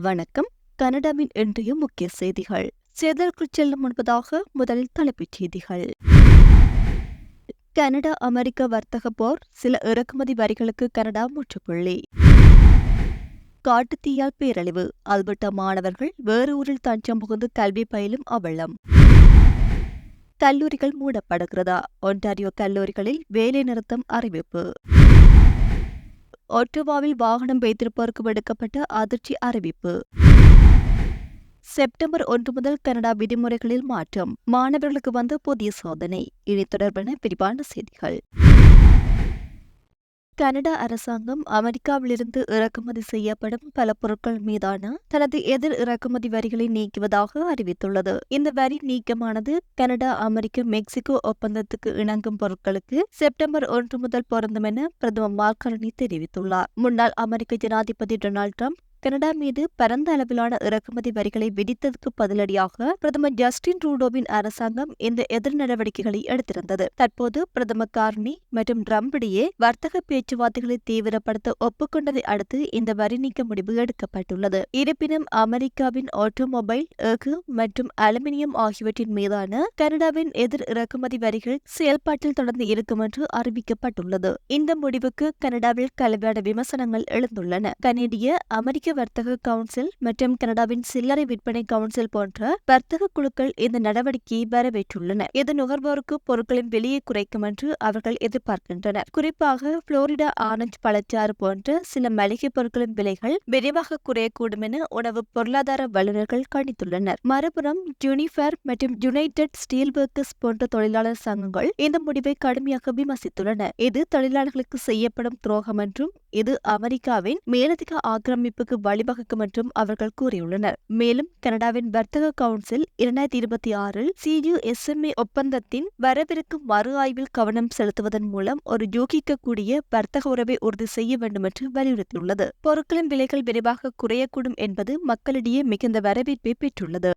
வணக்கம். கனடாவின் இன்றைய முக்கிய செய்திகள். சேதலுக்குள் செல்லும் முன்பதாக முதலில் தலைப்புச் செய்திகள். கனடா அமெரிக்க வர்த்தக போர் சில இறக்குமதி வரிகளுக்கு கனடா முற்றுப்புள்ளி. காட்டுத்தீயால் பேரழிவு. அல்பர்டா மாணவர்கள் வேறு ஊரில் தஞ்சம் புகுந்து கல்வி பயிலும் அவலம். கல்லூரிகள் மூடப்படுகிறதா? ஒன்டாரியோ கல்லூரிகளில் வேலை நிறுத்தம் அறிவிப்பு. ஒட்டுவாவில் வாகனம் வைத்திருப்போருக்கு விடுக்கப்பட்ட அதிர்ச்சி அறிவிப்பு. செப்டம்பர் ஒன்று முதல் கனடா விதிமுறைகளில் மாற்றம். மாணவர்களுக்கு வந்த புதிய சோதனை. இனி தொடர்பான விரிவான செய்திகள். கனடா அரசாங்கம் அமெரிக்காவிலிருந்து இறக்குமதி செய்யப்படும் பல பொருட்கள் மீதான தனது எதிர் இறக்குமதி வரிகளை நீக்குவதாக அறிவித்துள்ளது. இந்த வரி நீக்கமானது கனடா அமெரிக்க மெக்சிகோ ஒப்பந்தத்துக்கு இணங்கும் பொருட்களுக்கு செப்டம்பர் ஒன்று முதல் பொருந்தும் என பிரதமர் மார்கரணி தெரிவித்துள்ளார். முன்னாள் அமெரிக்க ஜனாதிபதி டொனால்ட் ட்ரம்ப் கனடா மீது பரந்த அளவிலான இறக்குமதி வரிகளை விதித்ததற்கு பதிலடியாக பிரதமர் ஜஸ்டின் ட்ரூடோவின் அரசாங்கம் இந்த எதிர் நடவடிக்கைகளை எடுத்திருந்தது. தற்போது பிரதமர் கார்னி மற்றும் ட்ரம்ப் இடையே வர்த்தக பேச்சுவார்த்தைகளை தீவிரப்படுத்த ஒப்புக்கொண்டதை அடுத்து இந்த வரி நீக்க முடிவு எடுக்கப்பட்டுள்ளது. இருப்பினும் அமெரிக்காவின் ஆட்டோமொபைல் எஃகு மற்றும் அலுமினியம் ஆகியவற்றின் மீதான கனடாவின் எதிர் இறக்குமதி வரிகள் செயல்பாட்டில் தொடர்ந்து இருக்கும் என்று அறிவிக்கப்பட்டுள்ளது. இந்த முடிவுக்கு கனடாவில் கலவையான விமர்சனங்கள் எழுந்துள்ளன. கனேடிய அமெரிக்க வர்த்தக கவுன்சில் மற்றும் கனடாவின் சில்லறை விற்பனை கவுன்சில் போன்ற வர்த்தக குழுக்கள் இந்த நடவடிக்கையை வரவேற்றுள்ளன. இது நுகர்வோருக்கு பொருட்களின் விலையை குறைக்கும் என்று அவர்கள் எதிர்பார்க்கின்றனர். குறிப்பாக புளோரிடா ஆரஞ்சு பழச்சாறு போன்ற சில மளிகை பொருட்களின் விலைகள் விரைவாக குறையக்கூடும் என உணவு பொருளாதார வல்லுநர்கள் கணித்துள்ளனர். மறுபுறம் ஜூனிஃபர் மற்றும் யுனைடெட் ஸ்டீல் ஒர்க்கர்ஸ் போன்ற தொழிலாளர் சங்கங்கள் இந்த முடிவை கடுமையாக விமர்சித்துள்ளன. இது தொழிலாளர்களுக்கு செய்யப்படும் துரோகம் என்றும் இது அமெரிக்காவின் மேலதிக ஆக்கிரமிப்புக்கு வழிவகுக்கும் என்றும் அவர்கள் கூறியுள்ளனர். மேலும் கனடாவின் வர்த்தக கவுன்சில் இரண்டாயிரத்தி இருபத்தி ஆறில் சியுஎஸ்எம்ஏ ஒப்பந்தத்தின் வரவிருக்கும் மறு ஆய்வில் கவனம் செலுத்துவதன் மூலம் ஒரு யூகிக்கக்கூடிய வர்த்தக உறவை உறுதி செய்ய வேண்டும் என்று வலியுறுத்தியுள்ளது. பொருட்களின் விலைகள் விரைவாக குறையக்கூடும் என்பது மக்களிடையே மிகுந்த வரவேற்பை பெற்றுள்ளது.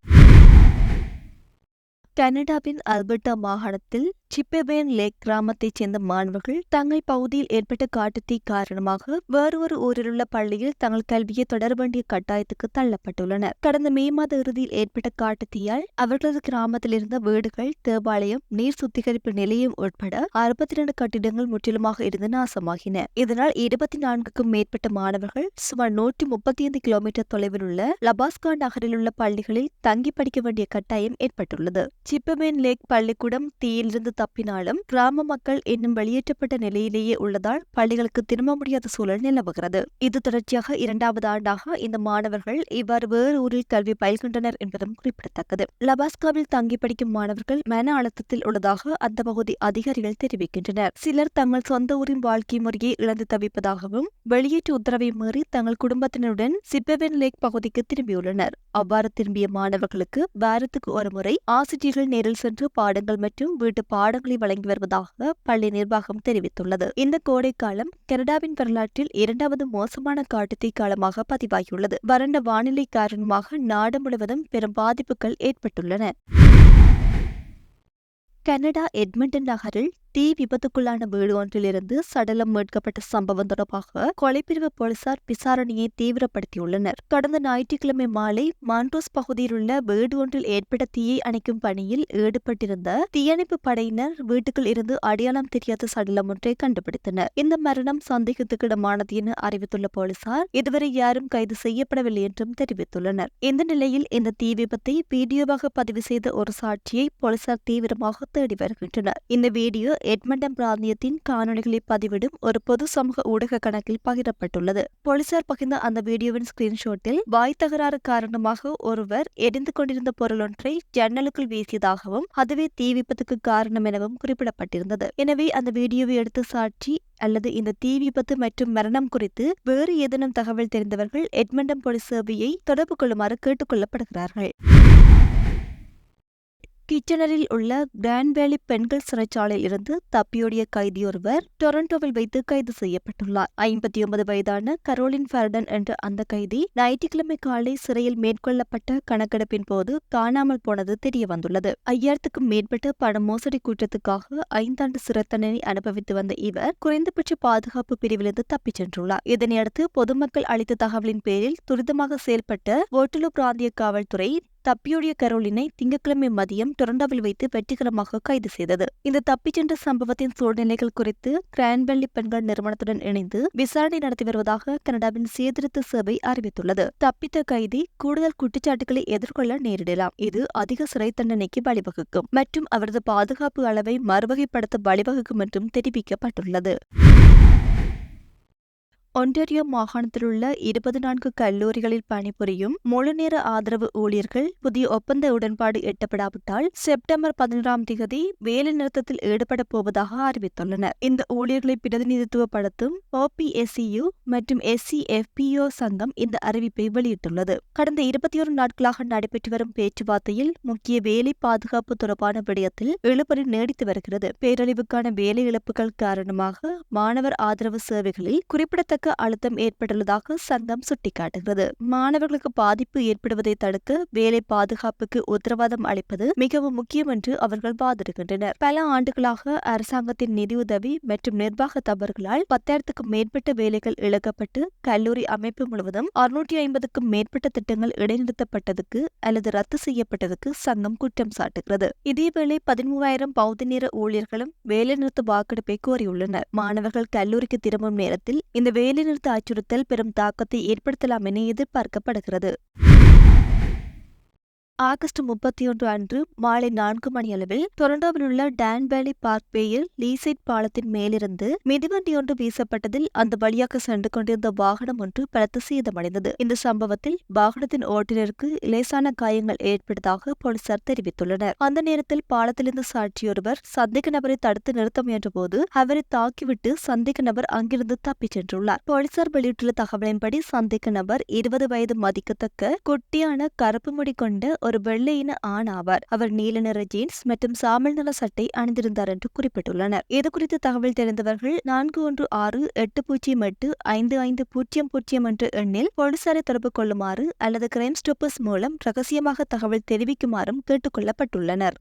கனடாவின் அல்பர்டா மாகாணத்தில் சிப்பபேன் லேக் கிராமத்தைச் சேர்ந்த மாணவர்கள் தங்கள் பகுதியில் ஏற்பட்ட காட்டுத்தீ காரணமாக வேறொரு ஊரிலுள்ள பள்ளியில் தங்கள் கல்வியை தொடர வேண்டிய கட்டாயத்துக்கு தள்ளப்பட்டுள்ளனர். கடந்த மே மாத இறுதியில் ஏற்பட்ட காட்டுத்தீயால் அவர்களது கிராமத்தில் இருந்த வீடுகள் தேவாலயம் நீர் சுத்திகரிப்பு நிலையம் உட்பட அறுபத்தி இரண்டு கட்டிடங்கள் முற்றிலுமாக இருந்து நாசமாகின. இதனால் இருபத்தி நான்குக்கும் மேற்பட்ட மாணவர்கள் சுமார் நூற்றி முப்பத்தி ஐந்து கிலோமீட்டர் தொலைவில் உள்ள லபாஸ்கா நகரில் உள்ள பள்ளிகளில் தங்கி படிக்க வேண்டிய கட்டாயம் ஏற்பட்டுள்ளது. சிப்பமேன் லேக் பள்ளிக்கூடம் தீயிலிருந்து தப்பினாலும் கிராம மக்கள் இன்னும் வெளியேற்றப்பட்ட நிலையிலேயே உள்ளதால் பள்ளிகளுக்கு திரும்ப முடியாத சூழல் நிலவுகிறது. இது தொடர்ச்சியாக இரண்டாவது ஆண்டாக இந்த மாணவர்கள் இவ்வாறு வேறு ஊரில் கல்வி பயில்கின்றனர் என்பதும் குறிப்பிடத்தக்கது. லபாஸ்காவில் தங்கி படிக்கும் மாணவர்கள் மன அழுத்தத்தில் உள்ளதாக அந்த பகுதி அதிகாரிகள் தெரிவிக்கின்றனர். சிலர் தங்கள் சொந்த ஊரின் வாழ்க்கை முறையை இழந்து தவிப்பதாகவும் வெளியேற்று உத்தரவை மீறி தங்கள் குடும்பத்தினருடன் சிப்பவென் லேக் பகுதிக்கு திரும்பியுள்ளனர். அவ்வாறு திரும்பிய மாணவர்களுக்கு வாரத்துக்கு ஒருமுறை ஆசிரியர்கள் நேரில் சென்று பாடங்கள் மற்றும் வீட்டு பாட பாடங்களை வழங்கி வருவதாக பள்ளி நிர்வாகம் தெரிவித்துள்ளது. இந்த கோடை காலம் கனடாவின் வரலாற்றில் இரண்டாவது மோசமான காட்டுத்தீ காலமாக பதிவாகியுள்ளது. வறண்ட வானிலை காரணமாக நாடு முழுவதும் பெரும் பாதிப்புகள் ஏற்பட்டுள்ளன. கனடா எட்மண்டன் நகரில் தீ விபத்துக்குள்ளான வீடு ஒன்றிலிருந்து சடலம் மீட்கப்பட்ட சம்பவம் தொடர்பாக கொலைப்பிரிவு போலீசார் விசாரணையை தீவிரப்படுத்தியுள்ளனர். கடந்த ஞாயிற்றுக்கிழமை மாலை மான்ட்ரோஸ் பகுதியில் உள்ள வீடு ஒன்றில் ஏற்பட்ட தீயை அணைக்கும் பணியில் ஈடுபட்டிருந்த தீயணைப்பு படையினர் வீட்டுக்குள் இருந்து அடையாளம் தெரியாத சடலம் ஒன்றை கண்டுபிடித்தனர். இந்த மரணம் சந்தேகத்துக்கிடமானது என அறிவித்துள்ள போலீசார் இதுவரை யாரும் கைது செய்யப்படவில்லை என்றும் தெரிவித்துள்ளனர். இந்த நிலையில் இந்த தீ விபத்தை வீடியோவாக பதிவு செய்த ஒரு சாட்சியை போலீசார் தீவிரமாக தேடி வருகின்றனர். இந்த வீடியோ எட்மண்டம் பிராந்தியத்தின் காணொலிகளை பதிவிடும் ஒரு பொது சமூக ஊடக கணக்கில் பகிரப்பட்டுள்ளது. போலீசார் பகிர்ந்த அந்த வீடியோவின் ஸ்கிரீன்ஷாட்டில் வாய் தகராறு காரணமாக ஒருவர் எரிந்து கொண்டிருந்த பொருளொன்றை ஜன்னலுக்குள் வீசியதாகவும் அதுவே தீ விபத்துக்கு காரணம் எனவும் குறிப்பிடப்பட்டிருந்தது. எனவே அந்த வீடியோவை எடுத்து சாட்சி அல்லது இந்த தீ விபத்து மற்றும் மரணம் குறித்து வேறு ஏதேனும் தகவல் தெரிந்தவர்கள் எட்மண்டம் போலீஸ் சேவையை தொடர்பு கொள்ளுமாறு கேட்டுக் கொள்ளப்படுகிறார்கள். கிச்சனரில் உள்ள கிராண்ட் வேலி பெண்கள் சிறைச்சாலையில் இருந்து தப்பியோடிய கைதியொருவர் டொரண்டோவில் வைத்து கைது செய்யப்பட்டுள்ளார். ஐம்பத்தி ஒன்பது வயதான கரோலின் ஃபெர்டன் என்ற அந்த கைதி ஞாயிற்றுக்கிழமை காலை சிறையில் மேற்கொள்ளப்பட்ட கணக்கெடுப்பின் போது காணாமல் போனது தெரிய வந்துள்ளது. ஐயாயிரத்துக்கும் மேற்பட்ட பண மோசடி குற்றத்துக்காக ஐந்தாண்டு சிறை தண்டனை அனுபவித்து வந்த இவர் குறைந்தபட்ச பாதுகாப்பு பிரிவிலிருந்து தப்பிச் சென்றுள்ளார். இதனையடுத்து பொதுமக்கள் அளித்த தகவலின் பேரில் துரிதமாக செயல்பட்ட ஓட்டலு பிராந்திய காவல்துறை தப்பியோடிய கரோலினை திங்கட்கிழமை மதியம் டொரண்டோவில் வைத்து வெற்றிகரமாக கைது செய்தது. இந்த தப்பிச் சென்ற சம்பவத்தின் சூழ்நிலைகள் குறித்து கிரான்வெல்லி பெண்கள் நிறுவனத்துடன் இணைந்து விசாரணை நடத்தி வருவதாக கனடாவின் சீர்திருத்த சேவை அறிவித்துள்ளது. தப்பித்த கைதி கூடுதல் குற்றச்சாட்டுகளை எதிர்கொள்ள நேரிடலாம். இது அதிக சிறை தண்டனைக்கு வழிவகுக்கும் மற்றும் அவரது பாதுகாப்பு அளவை மறுவகைப்படுத்த வழிவகுக்கும் என்றும் தெரிவிக்கப்பட்டுள்ளது. ஒன்டாரியோ மாகாணத்தில் உள்ள இருபது நான்கு கல்லூரிகளில் பணிபுரியும் முழுநேர ஆதரவு ஊழியர்கள் புதிய ஒப்பந்த உடன்பாடு எட்டப்படாவிட்டால் செப்டம்பர் பதினொன்றாம் தேதி வேலை நிறுத்தத்தில் ஈடுபட போவதாக அறிவித்துள்ளனர். இந்த ஊழியர்களை பிரதிநிதித்துவப்படுத்தும் ஓபிஎஸ்சியு மற்றும் எஸ்சிஎஃபிஓ சங்கம் இந்த அறிவிப்பை வெளியிட்டுள்ளது. கடந்த இருபத்தி ஒரு நாட்களாக நடைபெற்று வரும் பேச்சுவார்த்தையில் முக்கிய வேலை பாதுகாப்பு தொடர்பான விடயத்தில் இழுபறி நீடித்து வருகிறது. பேரழிவுக்கான வேலை இழப்புகள் காரணமாக மாணவர் ஆதரவு சேவைகளில் குறிப்பிடத்தக்க குறிப்பிடத்தக்க அழுத்தம் ஏற்பட்டுள்ளதாக சங்கம் சுட்டிக்காட்டுகிறது. மாணவர்களுக்கு பாதிப்பு ஏற்படுவதை தடுக்க வேலை பாதுகாப்புக்கு உத்தரவாதம் அளிப்பது மிகவும் முக்கியம் என்று அவர்கள் வாதிடுகின்றனர். பல ஆண்டுகளாக அரசாங்கத்தின் நிதியுதவி மற்றும் நிர்வாக தவறுகளால் பத்தாயிரத்துக்கும் மேற்பட்ட வேலைகள் இழக்கப்பட்டு கல்லூரி அமைப்பு முழுவதும் அறுநூற்றி ஐம்பதுக்கும் மேற்பட்ட திட்டங்கள் இடைநிறுத்தப்பட்டதுக்கு அல்லது ரத்து செய்யப்பட்டதுக்கு சங்கம் குற்றம் சாட்டுகிறது. இதேவேளை பதிமூவாயிரம் பௌத்த நேர ஊழியர்களும் வேலைநிறுத்த வாக்கெடுப்பை கோரியுள்ளனர். மாணவர்கள் கல்லூரிக்கு திரும்பும் நேரத்தில் இந்த வேலைநிறுத்த அச்சுறுத்தல் பெரும் தாக்கத்தை ஏற்படுத்தலாம் என எதிர்பார்க்கப்படுகிறது. ஆகஸ்ட் முப்பத்தி ஒன்று அன்று மாலை நான்கு மணி அளவில் டொரண்டோவில் உள்ள டான் வேலி பார்க் பேயில் லீசைட் பாலத்தின் மேலிருந்து மிதிவண்டி ஒன்று வீசப்பட்டதில் அந்த வழியாக சென்று கொண்டிருந்த வாகனம் ஒன்று பலத்த சேதமடைந்தது. இந்த சம்பவத்தில் வாகனத்தின் ஓட்டுநருக்கு லேசான காயங்கள் ஏற்பட்டதாக போலீசார் தெரிவித்துள்ளனர். அந்த நேரத்தில் பாலத்திலிருந்து சாற்றியொருவர் சந்தேக நபரை தடுத்து நிறுத்த முயன்றபோது அவரை தாக்கிவிட்டு சந்தேக நபர் அங்கிருந்து தப்பிச் சென்றுள்ளார். போலீசார் வெளியிட்டுள்ள தகவலின்படி சந்தேக நபர் இருபது வயது மதிக்கத்தக்க குட்டியான கருப்பு முடி கொண்ட ஒரு வெள்ளையின ஆண் ஆவார் அவர் நீல நிற ஜீன்ஸ் மற்றும் சாமல் நிற சட்டை அணிந்திருந்தார் என்று குறிப்பிட்டுள்ளனர். இதுகுறித்து தகவல் தெரிந்தவர்கள் நான்கு ஒன்று ஆறு எட்டு பூஜ்ஜியம் எட்டு ஐந்து ஐந்து பூஜ்ஜியம் பூஜ்ஜியம் என்ற எண்ணில் போலீசாரை தொடர்பு கொள்ளுமாறு அல்லது கிரைம் ஸ்டோப்பர்ஸ் மூலம் ரகசியமாக தகவல் தெரிவிக்குமாறும் கேட்டுக்கொள்ளப்பட்டுள்ளனர்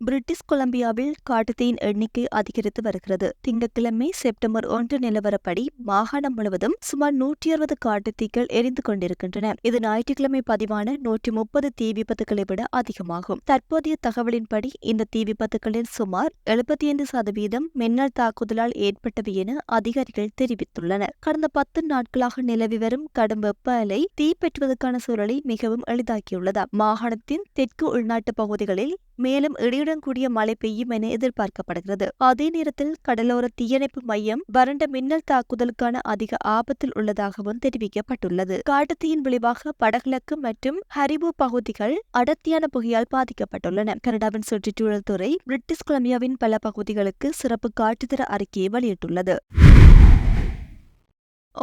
பிரிட்டிஷ் கொலம்பியாவில் காட்டுத்தீயின் எண்ணிக்கை அதிகரித்து வருகிறது. திங்கட்கிழமை செப்டம்பர் ஒன்று நிலவரப்படி மாகாணம் முழுவதும் சுமார் நூற்றி அறுபது காட்டுத்தீக்கள் எரிந்து கொண்டிருக்கின்றன. இது ஞாயிற்றுக்கிழமை பதிவான நூற்றி முப்பது தீ விபத்துக்களை விட அதிகமாகும். தற்போதைய தகவலின்படி இந்த தீ விபத்துகளில் சுமார் எழுபத்தி ஐந்து சதவீதம் மின்னல் தாக்குதலால் ஏற்பட்டவை என அதிகாரிகள் தெரிவித்துள்ளனர். கடந்த பத்து நாட்களாக நிலவி வரும் கடும் வெப்ப அலை தீ பெற்றுவதற்கான சூழலை மிகவும் எளிதாக்கியுள்ளது. மாகாணத்தின் தெற்கு உள்நாட்டு பகுதிகளில் மேலும் இடியுடன் கூடிய மழை பெய்யும் என எதிர்பார்க்கப்படுகிறது. அதே நேரத்தில் கடலோர தீயணைப்பு மையம் வறண்ட மின்னல் தாக்குதலுக்கான அதிக ஆபத்தில் உள்ளதாகவும் தெரிவிக்கப்பட்டுள்ளது. காட்டுத்தீயின் விளைவாக வடகிழக்கு மற்றும் ஹரிபு பகுதிகள் அடர்த்தியான புகையால் பாதிக்கப்பட்டுள்ளன. கனடாவின் சுற்றுச்சூழல் துறை பிரிட்டிஷ் கொலம்பியாவின் பல பகுதிகளுக்கு சிறப்பு காட்டுத்தர அறிக்கையை வெளியிட்டுள்ளது.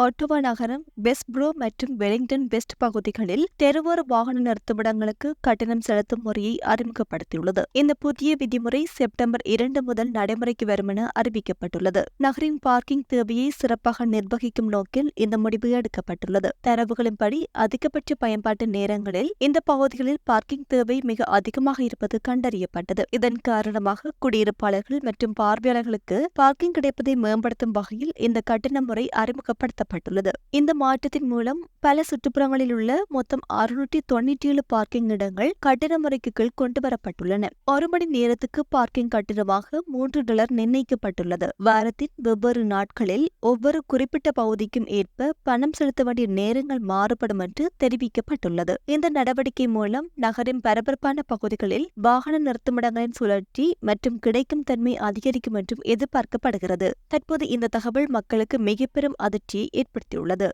ஓட்டோவா நகரம் வெஸ்ட்ப்ரோ மற்றும் வெலிங்டன் வெஸ்ட் பகுதிகளில் தெருவோர வாகன நிறுத்துமிடங்களுக்கு கட்டணம் செலுத்தும் முறையை அறிமுகப்படுத்தியுள்ளது. இந்த புதிய விதிமுறை செப்டம்பர் இரண்டு முதல் நடைமுறைக்கு வரும் என அறிவிக்கப்பட்டுள்ளது. நகரின் பார்க்கிங் தேவையை சிறப்பாக நிர்வகிக்கும் நோக்கில் இந்த முடிவு எடுக்கப்பட்டுள்ளது. தரவுகளின்படி அதிகபட்ச பயன்பாட்டு நேரங்களில் இந்த பகுதிகளில் பார்க்கிங் தேவை மிக அதிகமாக இருப்பது கண்டறியப்பட்டது. இதன் காரணமாக குடியிருப்பாளர்கள் மற்றும் பார்வையாளர்களுக்கு பார்க்கிங் கிடைப்பதை மேம்படுத்தும் வகையில் இந்த கட்டண முறை அறிமுகப்படுத்த நடத்தப்பட்டுள்ளது இந்த மாற்றத்தின் மூலம் பல சுற்றுப்புறங்களில் உள்ள மொத்தம் அறுநூற்றி தொண்ணூற்றி ஏழு பார்க்கிங் இடங்கள் கட்டிட முறைக்கு கீழ் கொண்டு வரப்பட்டுள்ளன. ஒரு மணி நேரத்துக்கு பார்க்கிங் கட்டிடமாக மூன்று டாலர் நிர்ணயிக்கப்பட்டுள்ளது. வாரத்தின் வெவ்வேறு நாட்களில் ஒவ்வொரு குறிப்பிட்ட பகுதிக்கும் ஏற்ப பணம் செலுத்த வேண்டிய நேரங்கள் மாறுபடும் என்று தெரிவிக்கப்பட்டுள்ளது. இந்த நடவடிக்கை மூலம் நகரின் பரபரப்பான பகுதிகளில் வாகன நிறுத்துமிடங்களின் சுழற்சி மற்றும் கிடைக்கும் தன்மை அதிகரிக்கும் என்றும் எதிர்பார்க்கப்படுகிறது. தற்போது இந்த தகவல் மக்களுக்கு மிக பெரும் அதிர்ச்சியை ஏற்படுத்தியுள்ளது.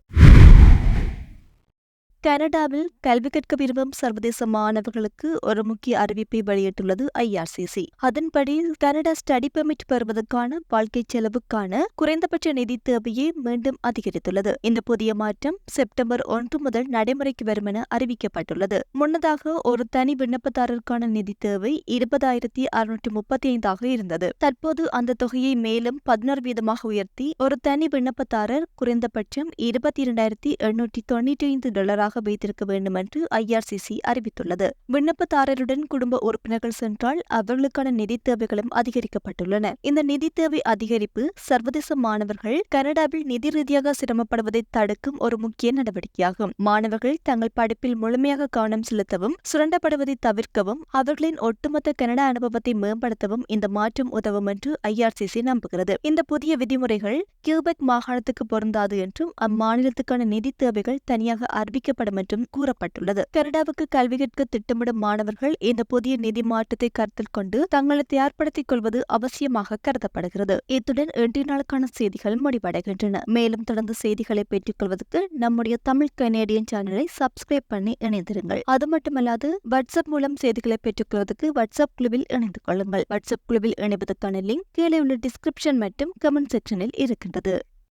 கனடாவில் கல்வி கற்க விரும்பும் சர்வதேச மாணவர்களுக்கு ஒரு முக்கிய அறிவிப்பை வெளியிட்டுள்ளது ஐஆர்சிசி அதன்படி கனடா ஸ்டடி பெர்மிட் பெறுவதற்கான வாழ்க்கை செலவுக்கான குறைந்தபட்ச நிதி தேவையை மீண்டும் அதிகரித்துள்ளது. இந்த புதிய மாற்றம் செப்டம்பர் ஒன்று முதல் நடைமுறைக்கு வரும் என அறிவிக்கப்பட்டுள்ளது. முன்னதாக ஒரு தனி விண்ணப்பதாரருக்கான நிதி தேவை இருபதாயிரத்தி அறுநூற்றி முப்பத்தி ஐந்தாக இருந்தது. தற்போது அந்த தொகையை மேலும் பதினோரு வீதமாக உயர்த்தி ஒரு தனி விண்ணப்பதாரர் குறைந்தபட்சம் இருபத்தி இரண்டாயிரத்தி எண்ணூற்றி தொண்ணூற்றி ஐந்து டாலராக வைத்திருக்க வேண்டும் என்று ஐஆர்சிசி அறிவித்துள்ளது. விண்ணப்பதாரருடன் குடும்ப உறுப்பினர்கள் சென்றால் அவர்களுக்கான நிதி தேவைகளும் அதிகரிக்கப்பட்டுள்ளன. இந்த நிதி தேவை அதிகரிப்பு சர்வதேச மாணவர்கள் கனடாவில் நிதி ரீதியாக சிரமப்படுவதை தடுக்கும் ஒரு முக்கிய நடவடிக்கையாகும். மாணவர்கள் தங்கள் படிப்பில் முழுமையாக கவனம் செலுத்தவும் சுரண்டப்படுவதை தவிர்க்கவும் அவர்களின் ஒட்டுமொத்த கனடா அனுபவத்தை மேம்படுத்தவும் இந்த மாற்றம் உதவும் என்று ஐஆர்சிசி நம்புகிறது. இந்த புதிய விதிமுறைகள் கியூபெக் மாகாணத்துக்கு பொருந்தாது என்றும் அம்மாநிலத்துக்கான நிதி தேவைகள் தனியாக அறிவிக்கப்படும் என்றும் கூறப்பட்டுள்ளது. கனடாவுக்கு கல்வி கற்க திட்டமிடும் மாணவர்கள் இந்த புதிய நிதி மாற்றத்தை கருத்தில் கொண்டு தங்களை தயார்படுத்திக் கொள்வது அவசியமாக கருதப்படுகிறது. இத்துடன் இன்றைய நாளுக்கான செய்திகள் முடிவடைகின்றன. மேலும் தொடர்ந்து செய்திகளை பெற்றுக்கொள்வதற்கு நம்முடைய தமிழ் கனேடியன் சேனலை சப்ஸ்கிரைப் பண்ணி இணைந்திருங்கள். அது மட்டுமல்லாது வாட்ஸ்அப் மூலம் செய்திகளை பெற்றுக்கொள்வதற்கு வாட்ஸ்அப் குழுவில் இணைந்து கொள்ளுங்கள். வாட்ஸ்அப் குழுவில் இணைவதற்கான லிங்க் கீழே உள்ள டிஸ்கிரிப்ஷன் மற்றும் கமெண்ட் செக்ஷனில் இருக்கின்றது.